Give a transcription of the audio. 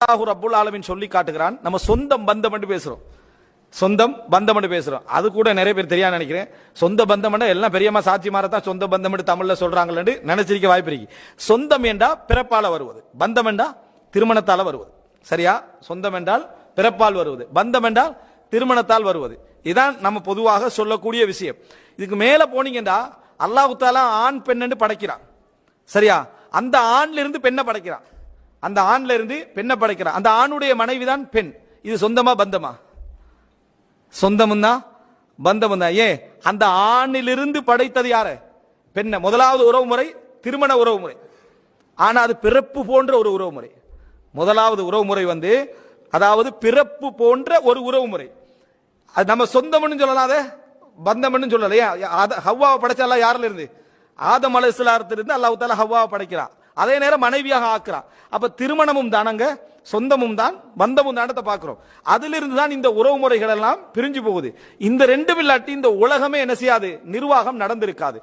அல்லாஹு ரப்புல் ஆலமின் சொல்லி காட்டுகிறான். நம்ம சொந்தம் பந்தம் என்று பேசுறோம். சொந்தம் பந்தம் என்று பேசுறோம். அது கூட நிறைய பேர் தெரியாது நினைக்கிறேன். சொந்த பந்தம் எல்லாம் பெரியம்மா சாட்சி மாறத்தான் சொந்த பந்தம் என்று தமிழ்ல சொல்றாங்கன்னு நினைச்சிருக்க வாய்ப்பு இருக்கு. சொந்தம் என்றா பிறப்பால வருவது. பந்தம் என்றா திருமணத்தால வருவது. சரியா? சொந்தம் என்றால் பிறப்பால் வருவது. பந்தம் என்றால் திருமணத்தால் வருவது. இதான் நம்ம பொதுவாக சொல்லக்கூடிய விஷயம். இதுக்கு மேல போனீங்கன்னா அல்லாஹு தாலா ஆண் பெண் என்று படைக்கிறான். சரியா? அந்த ஆண்ல இருந்து பெண்ணை படைக்கிறான். அந்த ஆண்ல இருந்து பெண்ணை படைக்கிறான். அந்த ஆணுடைய மனைவி தான் பெண். இது சொந்தமா பந்தமா? சொந்தமும் தான் பந்தமும் தான் ஏன்? அந்த ஆணிலிருந்து படைத்தது யாரு? பெண்ணை. முதலாவது உறவு முறை திருமண உறவு முறை ஆனா அது பிறப்பு போன்ற ஒரு உறவு முறை முதலாவது உறவு முறை வந்து அதாவது பிறப்பு போன்ற ஒரு உறவு முறை அது நம்ம சொந்தம்னு சொல்லலாம் அதை? பந்தம்னு சொல்லல. ஏன்? ஹவ்வாவை படைச்சால யாருல இருந்து? ஆதம் அலைஹிஸ்ஸலாத்திலிருந்து அல்லாஹ் தாலா ஹவ்வாவை படைக்கிறான். அதே நேரம் மனைவியாக ஆக்குறான் அப்ப திருமணமும் தானங்க சொந்தமும் தான் பந்தமும் தானத்தை பார்க்கிறோம். அதிலிருந்து தான் இந்த உறவு முறைகள் எல்லாம் பிரிஞ்சு போகுது. இந்த ரெண்டும் இல்லாட்டி இந்த உலகமே என்ன செய்யாது? நிர்வாகம் நடந்திருக்காது.